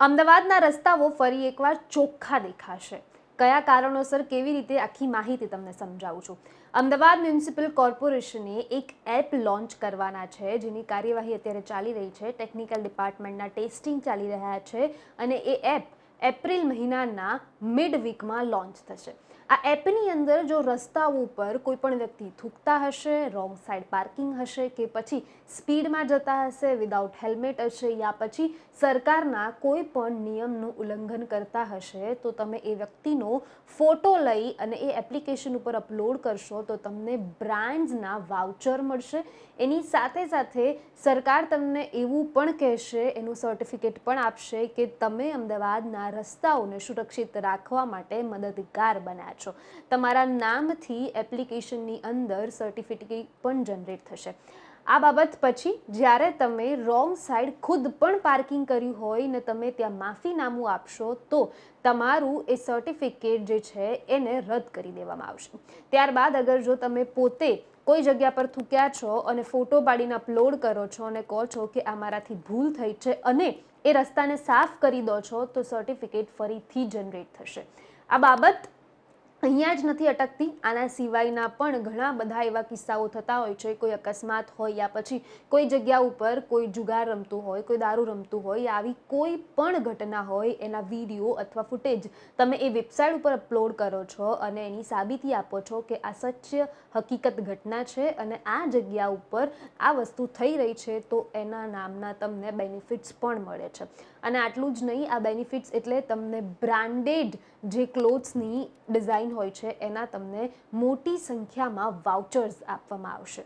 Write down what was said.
અમદાવાદના રસ્તાઓ ફરી એકવાર ચોખ્ખા દેખાશે. કયા કારણોસર કેવી રીતે આખી માહિતી તમને સમજાવું છું. અમદાવાદ મ્યુનિસિપલ કોર્પોરેશને એક એપ લોન્ચ કરવાના છે, જેની કાર્યવાહી અત્યારે ચાલી રહી છે. ટેકનિકલ ડિપાર્ટમેન્ટના ટેસ્ટિંગ ચાલી રહ્યા છે અને એ એપ એપ્રિલ મહિનાના મિડ વીકમાં લોન્ચ થશે. આ એપની અંદર જો રસ્તાઓ ઉપર કોઈ પણ વ્યક્તિ થૂકતા હશે રોંગ સાઈડ પાર્કિંગ હશે કે પછી સ્પીડમાં જતા હશે વિદાઉટ હેલ્મેટ હશે યા પછી સરકારના કોઈ પણ નિયમનું ઉલ્લંઘન કરતા હશે, તો તમે એ વ્યક્તિનો ફોટો લઈ અને એ એપ્લિકેશન ઉપર અપલોડ કરશો, તો તમને બ્રાન્ડ્સના વાઉચર મળશે. એની સાથે સાથે સરકાર તમને એવું પણ કહેશે, એનું સર્ટિફિકેટ પણ આપશે કે તમે અમદાવાદના રસ્તાઓને સુરક્ષિત રાખવા માટે મદદગાર બન્યા છો. તમારા નામથી એપ્લિકેશનની અંદર સર્ટિફિકેટ પણ જનરેટ થશે. આ બાબત પછી જ્યારે તમે રોંગ સાઈડ ખુદ પણ પાર્કિંગ કર્યું હોય ને તમે ત્યાં માફીનામું આપશો, તો તમારું એ સર્ટિફિકેટ જે છે એને રદ કરી દેવામાં આવશે. ત્યારબાદ અગર જો તમે પોતે કોઈ જગ્યા પર થૂક્યા છો અને ફોટો પાડીને અપલોડ કરો છો અને કહો છો કે આ મારાથી ભૂલ થઈ છે અને એ રસ્તાને સાફ કરી દો છો, તો સર્ટિફિકેટ ફરીથી જનરેટ થશે. આ બાબત અહીંયા જ નથી અટકતી. આના સિવાયના પણ ઘણા બધા એવા કિસ્સાઓ થતા હોય છે. કોઈ અકસ્માત હોય યા પછી કોઈ જગ્યા ઉપર કોઈ જુગાર રમતું હોય, કોઈ દારૂ રમતું હોય આવી કોઈ પણ ઘટના હોય, એના વીડિયો અથવા ફૂટેજ તમે એ વેબસાઇટ ઉપર અપલોડ કરો છો અને એની સાબિતી આપો છો કે આ સત્ય હકીકત ઘટના છે અને આ જગ્યા ઉપર આ વસ્તુ થઈ રહી છે, તો એના નામના તમને બેનિફિટ્સ પણ મળે છે. અને આટલું જ નહીં, આ બેનિફિટ્સ એટલે તમને બ્રાન્ડેડ જે ક્લોથ્સની ડિઝાઇન હોય છે એના તમને મોટી સંખ્યામાં વાઉચર્સ આપવામાં આવશે.